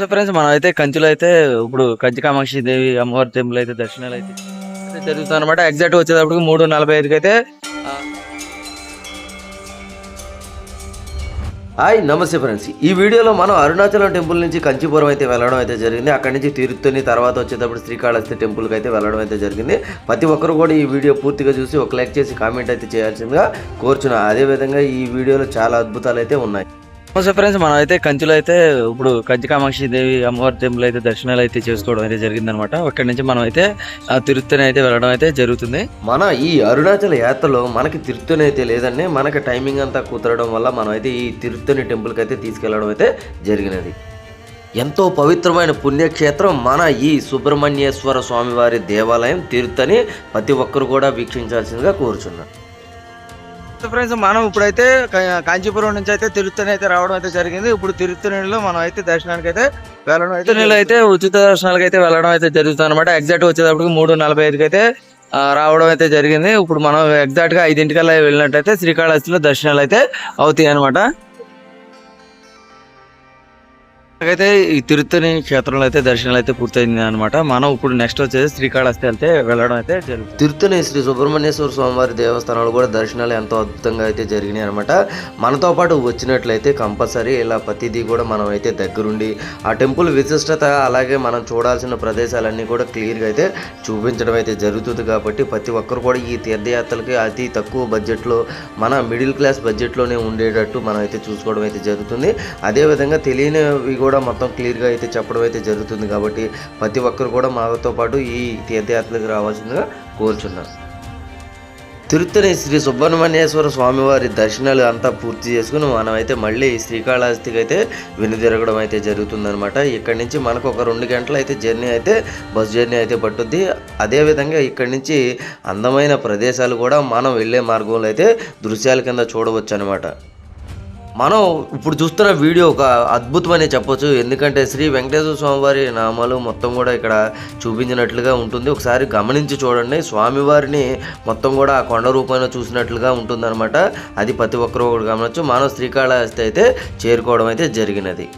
So friends మనం అయితే కంచిలో అయితే ఇప్పుడు కంచి కామాక్షి దేవి అమ్మవారి టెంపుల్ అయితే దర్శనాలు అయితే జరుగుతుంది అనమాట ఎగ్జాక్ట్ వచ్చేటప్పటికి మూడు నలభై ఐదుకి అయితే హాయ్ నమస్తే ఫ్రెండ్స్ ఈ వీడియోలో మనం అరుణాచలం టెంపుల్ నుంచి కంచిపురం అయితే వెళ్ళడం అయితే జరిగింది. అక్కడి నుంచి తిరుత్తని తర్వాత వచ్చేటప్పుడు శ్రీకాళహస్తి టెంపుల్కి అయితే వెళ్ళడం అయితే జరిగింది. ప్రతి ఒక్కరు కూడా ఈ వీడియో పూర్తిగా చూసి ఒక లైక్ చేసి కామెంట్ అయితే చేయాల్సిందిగా కోరుచున్నా. అదేవిధంగా ఈ వీడియోలో చాలా అద్భుతాలు అయితే ఉన్నాయి. సో ఫ్రెండ్స్ మనం అయితే కంచులో అయితే ఇప్పుడు కంచి కామాక్షి దేవి అమ్మవారి టెంపుల్ అయితే దర్శనాలు అయితే చేసుకోవడం అయితే జరిగిందనమాట అక్కడి నుంచి మనం అయితే ఆ, తిరుత్తని అయితే వెళ్ళడం అయితే జరుగుతుంది. మన ఈ అరుణాచల యాత్రలో మనకి తిరుత్తని అయితే లేదండి మనకి టైమింగ్ అంతా కుదరడం వల్ల మనం అయితే ఈ తిరుత్తని టెంపుల్కి అయితే తీసుకెళ్ళడం అయితే జరిగినది. ఎంతో పవిత్రమైన పుణ్యక్షేత్రం మన ఈ సుబ్రహ్మణ్యేశ్వర స్వామివారి దేవాలయం తిరుత్తని ప్రతి ఒక్కరు కూడా వీక్షించాల్సిందిగా కోరుచున్నాను. ఫ్రెండ్స్ మనం ఇప్పుడైతే కాంచీపురం నుంచి అయితే తిరుత్తని అయితే రావడం అయితే జరిగింది. ఇప్పుడు తిరుత్తనిలో మనం అయితే దర్శనానికి అయితే వెళ్ళడం అయితే తిరుత్తనిలో అయితే ఉచిత దర్శనాలకు అయితే వెళ్ళడం అయితే జరుగుతుంది అనమాట ఎగ్జాక్ట్ వచ్చేటప్పటికి మూడు నలభై ఐదుకి అయితే రావడం అయితే జరిగింది. ఇప్పుడు మనం ఎగ్జాక్ట్గా ఐదింటికల్లా వెళ్ళినట్టయితే శ్రీకాళహస్తిలో దర్శనాలు అయితే అవుతాయి అనమాట అయితే ఈ తిరుత్తని క్షేత్రంలో అయితే దర్శనాలు అయితే పూర్తయింది అనమాట మనం ఇప్పుడు నెక్స్ట్ వచ్చేసి శ్రీకాళహస్తి అయితే వెళ్ళడం అయితే జరుగుతుంది. తిరుత్తని శ్రీ సుబ్రహ్మణ్యేశ్వర స్వామివారి దేవస్థానాలు కూడా దర్శనాలు ఎంతో అద్భుతంగా అయితే జరిగినాయి అనమాట మనతో పాటు వచ్చినట్లయితే కంపల్సరీ ఇలా ప్రతిదీ కూడా మనం అయితే దగ్గరుండి ఆ టెంపుల్ విశిష్టత అలాగే మనం చూడాల్సిన ప్రదేశాలన్నీ కూడా క్లియర్గా అయితే చూపించడం అయితే జరుగుతుంది కాబట్టి ప్రతి ఒక్కరు కూడా ఈ తీర్థయాత్రలకి అతి తక్కువ బడ్జెట్లో మన మిడిల్ క్లాస్ బడ్జెట్లోనే ఉండేటట్టు మనం అయితే చూసుకోవడం అయితే జరుగుతుంది. అదేవిధంగా తెలియనివి కూడా మొత్తం క్లియర్గా అయితే చెప్పడం అయితే జరుగుతుంది కాబట్టి ప్రతి ఒక్కరు కూడా మాతో పాటు ఈ తీర్థయాత్రలకు రావాల్సిందిగా కోరుచున్నాను తిరుత్తని శ్రీ సుబ్రహ్మణ్యేశ్వర స్వామివారి దర్శనాలు అంతా పూర్తి చేసుకుని మనం అయితే మళ్ళీ శ్రీకాళహస్తికి అయితే వెనుదిరగడం అయితే జరుగుతుందనమాట ఇక్కడి నుంచి మనకు ఒక రెండు గంటలు అయితే జర్నీ అయితే బస్ జర్నీ అయితే పట్టుద్ది. అదేవిధంగా ఇక్కడి నుంచి అందమైన ప్రదేశాలు కూడా మనం వెళ్ళే మార్గంలో అయితే దృశ్యాల కింద చూడవచ్చు అనమాట మనం ఇప్పుడు చూస్తున్న వీడియో ఒక అద్భుతమనే చెప్పొచ్చు. ఎందుకంటే శ్రీ వెంకటేశ్వర స్వామివారి నామాలు మొత్తం కూడా ఇక్కడ చూపించినట్లుగా ఉంటుంది. ఒకసారి గమనించి చూడండి. స్వామివారిని మొత్తం కూడా ఆ కొండ రూపంలో చూసినట్లుగా ఉంటుందన్నమాట. అది ప్రతి ఒక్కరు కూడా గమనించు మనం శ్రీకాళహస్తి అయితే చేరుకోవడం అయితే జరిగినది.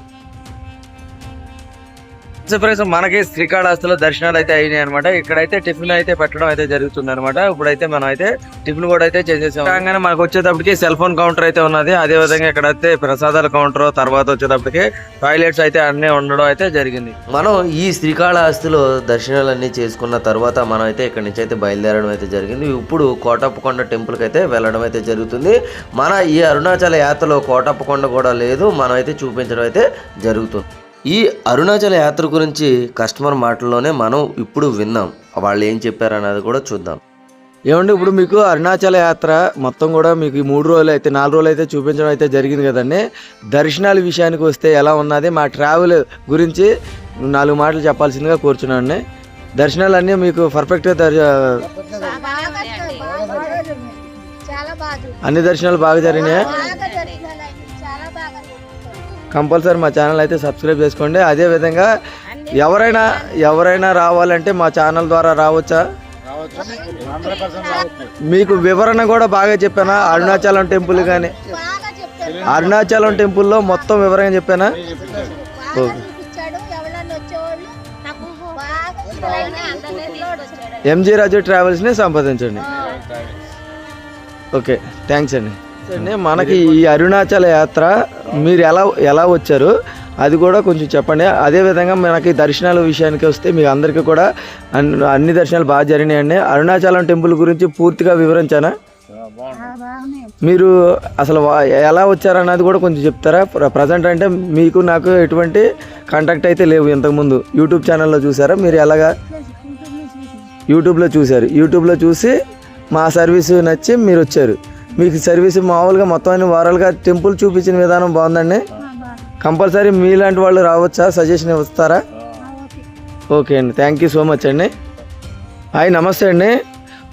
సో ఫ్రెండ్స్ మనకి శ్రీకాళహస్తిలో దర్శనాలు అయితే అయినాయి అనమాట ఇక్కడైతే టిఫిన్ అయితే పెట్టడం అయితే జరుగుతుంది అనమాట ఇప్పుడైతే మనం అయితే టిఫిన్ కూడా అయితే చేసేసాం. కాగానే మనకు వచ్చేటప్పటికి సెల్ ఫోన్ కౌంటర్ అయితే ఉన్నది. అదే విధంగా అయితే ప్రసాదాల కౌంటర్ తర్వాత వచ్చేటప్పటికి టాయిలెట్స్ అయితే అన్నీ ఉండడం అయితే జరిగింది. మనం ఈ శ్రీకాళహస్తిలో దర్శనాలన్నీ చేసుకున్న తర్వాత మనం అయితే ఇక్కడ నుంచి అయితే బయలుదేరడం అయితే జరిగింది. ఇప్పుడు కోటప్పకొండ టెంపుల్కి అయితే వెళ్ళడం అయితే జరుగుతుంది. మన ఈ అరుణాచల యాత్రలో కోటప్పకొండ కూడా లేదు. మనం అయితే చూపించడం అయితే జరుగుతుంది. ఈ అరుణాచల యాత్ర గురించి కస్టమర్ మాటల్లోనే మనం ఇప్పుడు విన్నాం. వాళ్ళు ఏం చెప్పారన్నది కూడా చూద్దాం. ఏమండి ఇప్పుడు మీకు అరుణాచల యాత్ర మొత్తం కూడా మీకు ఈ మూడు రోజులు అయితే నాలుగు రోజులు అయితే చూపించడం అయితే జరిగింది కదండి. దర్శనాల విషయానికి వస్తే ఎలా ఉన్నది? మా ట్రావెల్ గురించి నాలుగు మాటలు చెప్పాల్సిందిగా కోరుచున్నాను దర్శనాలు అన్నీ మీకు పర్ఫెక్ట్గా దర్ చాలా బాగా అన్ని దర్శనాలు బాగా జరిగినాయి. కంపల్సరీ మా ఛానల్ అయితే సబ్స్క్రైబ్ చేసుకోండి. అదే విధంగా ఎవరైనా ఎవరైనా రావాలంటే మా ఛానల్ ద్వారా రావచ్చా? మీకు వివరణ కూడా బాగా చెప్పానా? అరుణాచలం టెంపుల్ కానీ అరుణాచలం టెంపుల్లో మొత్తం వివరంగా చెప్పానా? ఎంజీ రాజు ట్రావెల్స్ని సంప్రదించండి. ఓకే థ్యాంక్స్ అండి. మనకి ఈ అరుణాచల యాత్ర మీరు ఎలా ఎలా వచ్చారు? అది కూడా కొంచెం చెప్పండి. అదేవిధంగా మనకి దర్శనాల విషయానికి వస్తే మీకు అందరికీ కూడా అన్ని అన్ని దర్శనాలు బాగా జరిగినాయండి. అరుణాచలం టెంపుల్ గురించి పూర్తిగా వివరించానా? మీరు అసలు ఎలా వచ్చారన్నది కూడా కొంచెం చెప్తారా? ప్రజెంట్ అంటే మీకు నాకు ఎటువంటి కాంటాక్ట్ అయితే లేవు ఇంతకుముందు. యూట్యూబ్ ఛానల్లో చూసారా? మీరు ఎలాగా? యూట్యూబ్లో చూశారు యూట్యూబ్లో చూసి మా సర్వీస్ నచ్చి మీరు వచ్చారు. మీకు సర్వీస్ మామూలుగా మొత్తం అన్ని వారాలుగా టెంపుల్ చూపించిన విధానం బాగుందండి. కంపల్సరీ మీలాంటి వాళ్ళు రావచ్చా? సజెషన్ ఇస్తారా? ఓకే అండి. థ్యాంక్ యూ సో మచ్ అండి. హాయ్ నమస్తే అండి.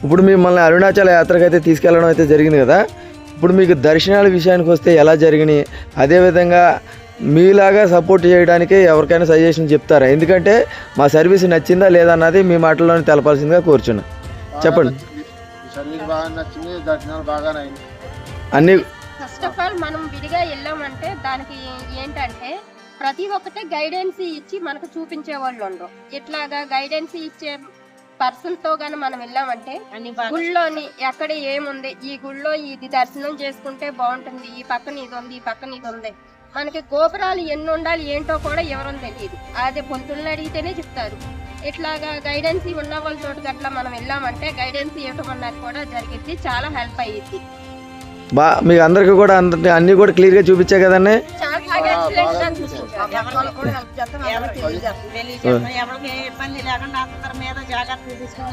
ఇప్పుడు మిమ్మల్ని అరుణాచల యాత్రకు అయితే తీసుకెళ్ళడం అయితే జరిగింది కదా? ఇప్పుడు మీకు దర్శనాల విషయానికి వస్తే ఎలా జరిగినాయి? అదేవిధంగా మీలాగా సపోర్ట్ చేయడానికి ఎవరికైనా సజెషన్ చెప్తారా? ఎందుకంటే మా సర్వీస్ నచ్చిందా లేదా అన్నది మీ మాటల్లోనే తెలపాల్సిందిగా కోరుచున్నా. చెప్పండి. సర్వీస్ బాగా నచ్చింది దర్శనాలు బాగానే అయింది. అన్ని ఫస్ట్ ఆఫ్ ఆల్ మనం విడిగా వెళ్ళామంటే దానికి ఏంటంటే ప్రతి ఒక్కటి గైడెన్స్ ఇచ్చి మనకు చూపించే వాళ్ళు ఉండరు. ఇట్లాగా గైడెన్స్ ఇచ్చే పర్సన్తో గాని మనం వెళ్ళామంటే గుళ్ళోని ఎక్కడ ఏముంది ఈ గుళ్ళో ఇది దర్శనం చేసుకుంటే బాగుంటుంది ఈ పక్కన ఇది ఉంది ఈ పక్కన ఇది ఉంది. మనకి గోపురాలు ఎన్ని ఉండాలి ఏంటో కూడా ఎవరో తెలియదు. అదే పొంతుల్ని అడిగితేనే చెప్తారు. ఇట్లాగా గైడెన్స్ ఉన్న వాళ్ళ చోటుకి అట్లా మనం వెళ్ళామంటే గైడెన్స్ ఇవ్వటం అన్నది కూడా జరిగింది. చాలా హెల్ప్ అయ్యింది. బా మీకు అందరికీ కూడా అందరి అన్నీ కూడా చూపించే కదండి?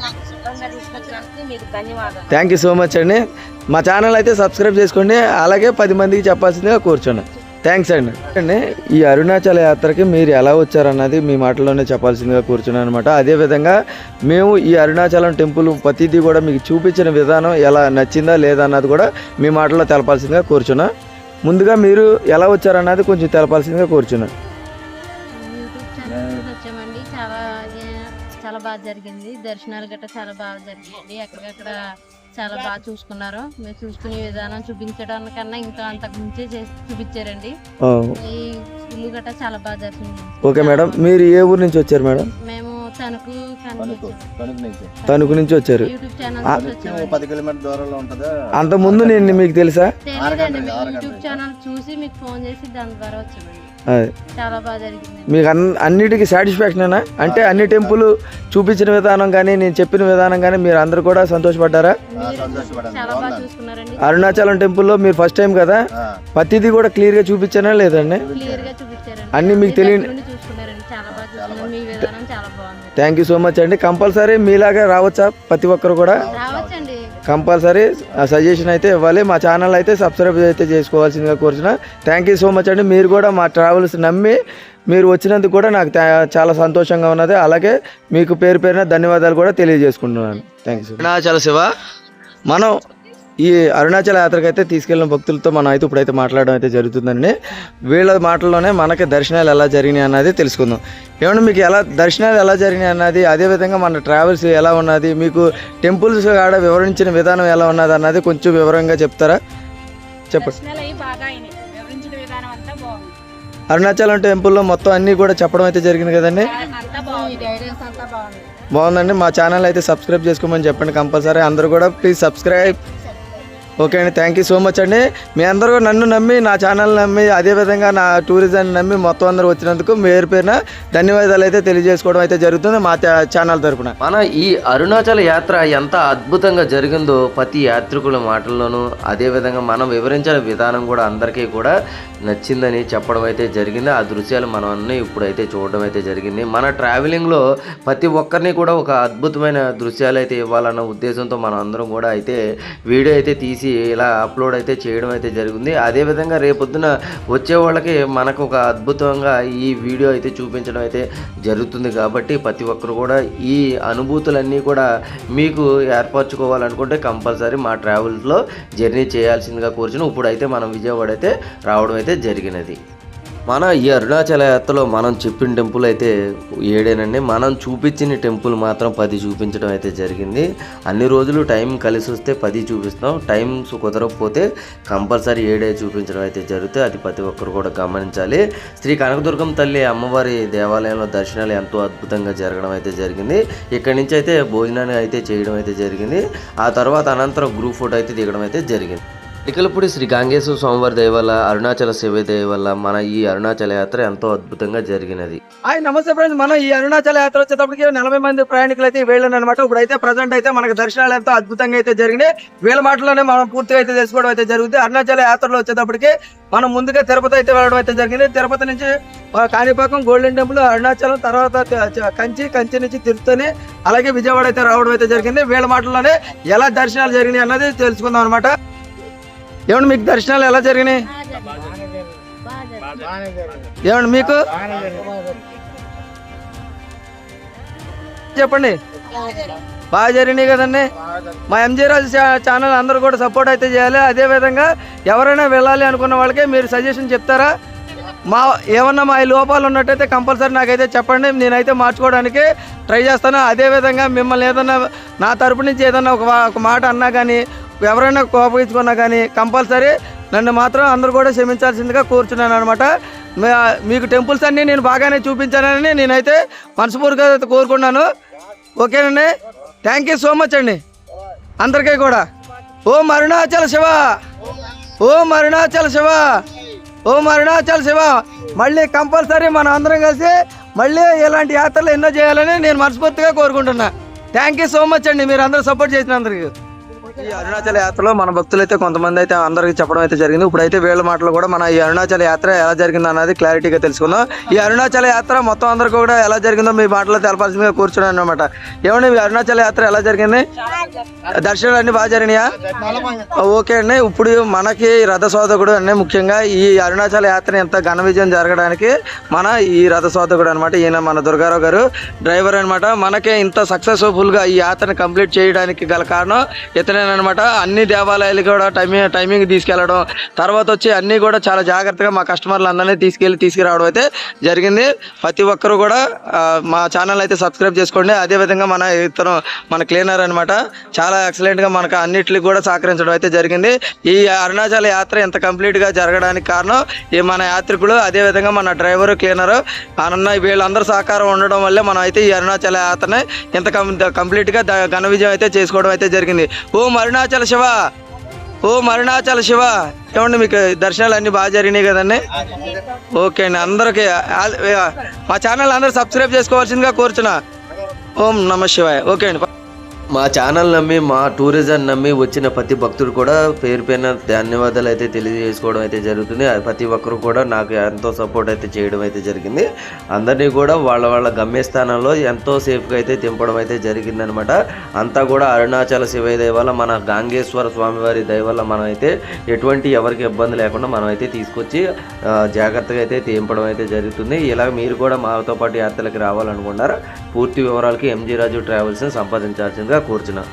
excellent గా మీకు ధన్యవాదాలు. థ్యాంక్ యూ సో మచ్ అండి. మా ఛానల్ అయితే సబ్స్క్రైబ్ చేసుకోండి. అలాగే పది మందికి చెప్పాల్సిందిగా కూర్చోండి థ్యాంక్స్ అండి. అండి ఈ అరుణాచల యాత్రకి మీరు ఎలా వచ్చారన్నది మీ మాటల్లోనే చెప్పాల్సిందిగా కూర్చున్నాను అనమాట అదేవిధంగా మేము ఈ అరుణాచలం టెంపుల్ ప్రతిదీ కూడా మీకు చూపించిన విధానం ఎలా నచ్చిందా లేదా అన్నది కూడా మీ మాటల్లో తెలపాల్సిందిగా కూర్చున్నా. ముందుగా మీరు ఎలా వచ్చారన్నది కొంచెం తెలపాల్సిందిగా కూర్చున్నా. చాలా బాగా జరిగింది. దర్శనాలు గట్రా చాలా బాగా జరిగింది ఎక్కడికక్కడ చాలా బాగా చూసుకున్నారు. మీరు చూసుకునే విధానం చూపించడానికన్నా ఇంకా అంతకు మించే చేసి చూపించారండి. ఈ ఇల్లు గట్రా చాలా బాగా దర్శనం ఓకే మేడం మీరు ఏ ఊరు నుంచి వచ్చారు మేడం? మేము తణుకు నుంచి వచ్చారు. పది కిలోమీటర్ దూరంలో ఉంటుందా? అంత ముందు నేను మీకు తెలుసా? యూట్యూబ్ ఛానల్ చూసి మీకు ఫోన్ చేసి దాని ద్వారా వచ్చామండి. అదే. చాలా బాగా జరిగింది మీకు అన్ అన్నిటికీ సాటిస్ఫాక్షనేనా అంటే అన్ని టెంపుల్ చూపించిన విధానం కానీ నేను చెప్పిన విధానం కానీ మీరు అందరు కూడా సంతోషపడ్డారా? చాలా బాగా చూసుకున్నారండి. అరుణాచలం టెంపుల్లో మీరు ఫస్ట్ టైం కదా? ప్రతిదీ కూడా క్లియర్గా చూపించానా లేదండి? క్లియర్గా చూపించారండి. అన్ని మీకు తెలియని- థ్యాంక్ యూ సో మచ్ అండి. కంపల్సరీ మీలాగా రావచ్చా? ప్రతి ఒక్కరు కూడా? కంపల్సరీ సజెషన్ అయితే ఇవ్వాలి. మా ఛానల్ అయితే సబ్స్క్రైబ్ అయితే చేసుకోవాల్సిందిగా కోరుచున్నా. థ్యాంక్ యూ సో మచ్ అండి. మీరు కూడా మా ట్రావెల్స్ నమ్మి మీరు వచ్చినందుకు కూడా నాకు చాలా సంతోషంగా ఉన్నది. అలాగే మీకు పేరు పేరున ధన్యవాదాలు కూడా తెలియజేసుకుంటున్నాను. థ్యాంక్ యూ అరుణాచల శివ మనం ఈ అరుణాచల యాత్రకు అయితే తీసుకెళ్ళిన భక్తులతో మనం అయితే ఇప్పుడైతే మాట్లాడడం అయితే జరుగుతుందండి. వీళ్ళ మాటల్లోనే మనకి దర్శనాలు ఎలా జరిగినాయి అన్నది తెలుసుకుందాం. ఏమన్నా మీకు ఎలా దర్శనాలు ఎలా జరిగినాయి అన్నది అదేవిధంగా మన ట్రావెల్స్ ఎలా ఉన్నది మీకు టెంపుల్స్ కాడ వివరించిన విధానం ఎలా ఉన్నది అన్నది కొంచెం వివరంగా చెప్తారా? చెప్పండి. దర్శనాలు అవి బాగా అయినాయి. వివరించిన విధానం అంతా బాగుంది. అరుణాచలం టెంపుల్లో మొత్తం అన్నీ కూడా చెప్పడం అయితే జరిగింది కదండి? అంతా బాగుంది. గైడెన్స్ అంతా బాగుంది. బాగుందండి. మా ఛానల్ అయితే సబ్స్క్రైబ్ చేసుకోమని చెప్పండి కంపల్సరీ. అందరూ కూడా ప్లీజ్ సబ్స్క్రైబ్ ఓకే అండి థ్యాంక్ యూ సో మచ్ అండి. మీ అందరూ నన్ను నమ్మి నా ఛానల్ నమ్మి అదేవిధంగా నా టూరిజం నమ్మి మొత్తం అందరూ వచ్చినందుకు మీరు పేరున ధన్యవాదాలు అయితే తెలియజేసుకోవడం అయితే జరుగుతుంది మా ఛానల్ తరపున. మన ఈ అరుణాచల యాత్ర ఎంత అద్భుతంగా జరిగిందో ప్రతి యాత్రికుల మాటల్లోనూ అదేవిధంగా మనం వివరించిన విధానం కూడా అందరికీ కూడా నచ్చిందని చెప్పడం అయితే జరిగింది. ఆ దృశ్యాలు మనం అన్నీ ఇప్పుడైతే చూడడం అయితే జరిగింది. మన ట్రావెలింగ్లో ప్రతి ఒక్కరిని కూడా ఒక అద్భుతమైన దృశ్యాలు అయితే ఇవ్వాలన్న ఉద్దేశంతో మనం అందరం కూడా అయితే వీడియో అయితే తీసి ఇలా అప్లోడ్ అయితే చేయడం అయితే జరిగింది. అదేవిధంగా రేపొద్దున వచ్చే వాళ్ళకి మనకు ఒక అద్భుతంగా ఈ వీడియో అయితే చూపించడం అయితే జరుగుతుంది కాబట్టి ప్రతి ఒక్కరు కూడా ఈ అనుభూతులన్నీ కూడా మీకు ఏర్పరచుకోవాలనుకుంటే కంపల్సరీ మా ట్రావెల్స్లో జర్నీ చేయాల్సిందిగా కూర్చుని ఇప్పుడైతే మనం విజయవాడ అయితే రావడం అయితే జరిగినది. మన ఈ అరుణాచల యాత్రలో మనం చెప్పిన టెంపుల్ అయితే ఏడేనండి. మనం చూపించిన టెంపుల్ మాత్రం పది చూపించడం అయితే జరిగింది. అన్ని రోజులు టైం కలిసి వస్తే పది చూపిస్తాం టైమ్స్ కుదరకపోతే కంపల్సరీ ఏడే చూపించడం అయితే జరుగుతుంది. అది ప్రతి ఒక్కరు కూడా గమనించాలి. శ్రీ కనకదుర్గం తల్లి అమ్మవారి దేవాలయంలో దర్శనాలు ఎంతో అద్భుతంగా జరగడం అయితే జరిగింది. ఇక్కడి నుంచి అయితే భోజనాన్ని అయితే చేయడం అయితే జరిగింది. ఆ తర్వాత అనంతరం గ్రూప్ ఫోటో అయితే దిగడం అయితే జరిగింది. ఇకలపూడి శ్రీ గాంగేశ్వర స్వామివారి దయ వల్ల అరుణాచల శివ దయ వల్ల మన ఈ అరుణాచల యాత్ర ఎంతో అద్భుతంగా జరిగినది. ఆయన నమస్తే ఫ్రెండ్స్ మనం ఈ అరుణాచల యాత్ర వచ్చేటప్పటికి నలభై మంది ప్రయాణికులు అయితే వెళ్ళాను అనమాట ఇప్పుడైతే ప్రజెంట్ అయితే మనకు దర్శనాలు ఎంతో అద్భుతంగా అయితే జరిగినాయి. వీళ్ళ మాటలోనే మనం పూర్తిగా అయితే తెలుసుకోవడం అయితే జరుగుతుంది. అరుణాచల యాత్రలో వచ్చేటప్పటికి మనం ముందుగా తిరుపతి అయితే వెళ్ళడం అయితే జరిగింది. తిరుపతి నుంచి కాణిపాకం గోల్డెన్ టెంపుల్ అరుణాచలం తర్వాత కంచి కంచి నుంచి తిరుపతిని అలాగే విజయవాడ అయితే రావడం అయితే జరిగింది. వీళ్ళ మాటల్లోనే ఎలా దర్శనాలు జరిగినాయి అన్నది తెలుసుకుందాం అనమాట ఏమండి మీకు దర్శనాలు ఎలా జరిగినాయి? ఏమండి మీకు? చెప్పండి. బాగా జరిగినాయి కదండి. మా ఎంజీ రాజు ఛా- ఛానల్ అందరూ కూడా సపోర్ట్ అయితే చేయాలి. అదే విధంగా ఎవరైనా వెళ్ళాలి అనుకున్న వాళ్ళకి మీరు సజెషన్ చెప్తారా? మా ఏమన్నా మా లోపాలు ఉన్నట్టయితే కంపల్సరీ నాకైతే చెప్పండి. నేనైతే మార్చుకోవడానికి ట్రై చేస్తాను. అదే విధంగా మిమ్మల్ని ఏదన్నా నా తరపు నుంచి ఏదన్నా ఒక ఒక మాట అన్నా కానీ ఎవరైనా కోపగించుకున్నా కానీ కంపల్సరీ నన్ను మాత్రం అందరూ కూడా క్షమించాల్సిందిగా కోరుచున్నాను అనమాట మీకు టెంపుల్స్ అన్నీ నేను బాగానే చూపించానని నేనైతే మనస్ఫూర్తిగా కోరుకున్నాను. ఓకేనండి? థ్యాంక్ యూ సో మచ్ అండి. అందరికీ కూడా. ఓం అరుణాచల శివ. ఓం అరుణాచల శివ. ఓం అరుణాచల శివ. మళ్ళీ కంపల్సరీ మనం అందరం కలిసి మళ్ళీ ఇలాంటి యాత్రలు ఎన్నో చేయాలని నేను మనస్ఫూర్తిగా కోరుకుంటున్నా. థ్యాంక్ యూ సో మచ్ అండి. మీరు అందరూ సపోర్ట్ చేసిన అందరికీ ఈ అరుణాచల యాత్రలో మన భక్తులు అయితే కొంతమంది అయితే అందరికి చెప్పడం అయితే జరిగింది. ఇప్పుడైతే వీళ్ళ మాటలు కూడా మన ఈ అరుణాచల యాత్ర ఎలా జరిగిందో అనేది క్లారిటీగా తెలుసుకుందాం. ఈ అరుణాచల యాత్ర మొత్తం అందరికీ కూడా ఎలా జరిగిందో మీ మాటలో తెలపాల్సిందిగా కూర్చున్నాను అనమాట ఏమండి మీ అరుణాచల యాత్ర ఎలా జరిగింది? దర్శనాలు అన్ని బాగా జరిగినాయా? ఓకే అండి ఇప్పుడు మనకి రథ సోదకుడు ముఖ్యంగా ఈ అరుణాచల యాత్ర ఎంత ఘన విజయం జరగడానికి మన ఈ రథ సోదకుడు అనమాట ఈయన మన దుర్గారావు గారు డ్రైవర్ అనమాట మనకే ఇంత సక్సెస్ఫుల్గా ఈ యాత్రను కంప్లీట్ చేయడానికి గల కారణం అనమాట అన్ని దేవాలయాలు కూడా టైమింగ్ టైమింగ్ తీసుకెళ్ళడం తర్వాత వచ్చి అన్ని కూడా చాలా జాగ్రత్తగా మా కస్టమర్లు అందరినీ తీసుకెళ్ళి తీసుకురావడం అయితే జరిగింది. ప్రతి ఒక్కరు కూడా మా ఛానల్ అయితే సబ్స్క్రైబ్ చేసుకోండి. అదే విధంగా మన ఇతను మన క్లీనర్ అనమాట చాలా ఎక్సలెంట్గా మనకు అన్నిటికి కూడా సహకరించడం అయితే జరిగింది. ఈ అరుణాచల యాత్ర ఇంత కంప్లీట్గా జరగడానికి కారణం ఈ మన యాత్రికులు అదే విధంగా మన డ్రైవర్ క్లీనర్ అన్న వీళ్ళందరూ సహకారం ఉండడం వల్లే మనం అయితే ఈ అరుణాచల యాత్రని ఇంత కంప్లీట్గా కంప్లీట్గా ఘన విజయం అయితే చేసుకోవడం అయితే జరిగింది. ఓ అరుణాచల శివ. ఓ అరుణాచల శివ. ఏమండి మీకు దర్శనాలు అన్ని బాగా జరిగినాయి కదండి? ఓకే అండి అందరికీ మా ఛానల్ అందరూ సబ్స్క్రైబ్ చేసుకోవాల్సిందిగా కోరుచున్నా. ఓం నమ శివాయ. ఓకే అండి మా ఛానల్ నమ్మి మా టూరిజం నమ్మి వచ్చిన ప్రతి భక్తుడు కూడా పేరు పైన ధన్యవాదాలు అయితే తెలియజేసుకోవడం అయితే జరుగుతుంది. ప్రతి ఒక్కరు కూడా నాకు ఎంతో సపోర్ట్ అయితే చేయడం అయితే జరిగింది. అందరినీ కూడా వాళ్ళ వాళ్ళ గమ్యస్థానంలో ఎంతో సేఫ్గా అయితే దింపడం అయితే జరిగిందనమాట. అంతా కూడా అరుణాచల శివ దైవాల వల్ల మన గాంగేశ్వర స్వామివారి దయ వల్ల మనం అయితే ఎటువంటి ఎవరికి ఇబ్బంది లేకుండా మనం అయితే తీసుకొచ్చి జాగ్రత్తగా అయితే దింపడం అయితే జరుగుతుంది. ఇలా మీరు కూడా మాతో పాటు యాత్రలకు రావాలనుకున్నారు? పూర్తి వివరాలకి ఎంజీ రాజు ట్రావెల్స్ని సంపాదించాల్సిందిగా కూడా కోరుచున్నాను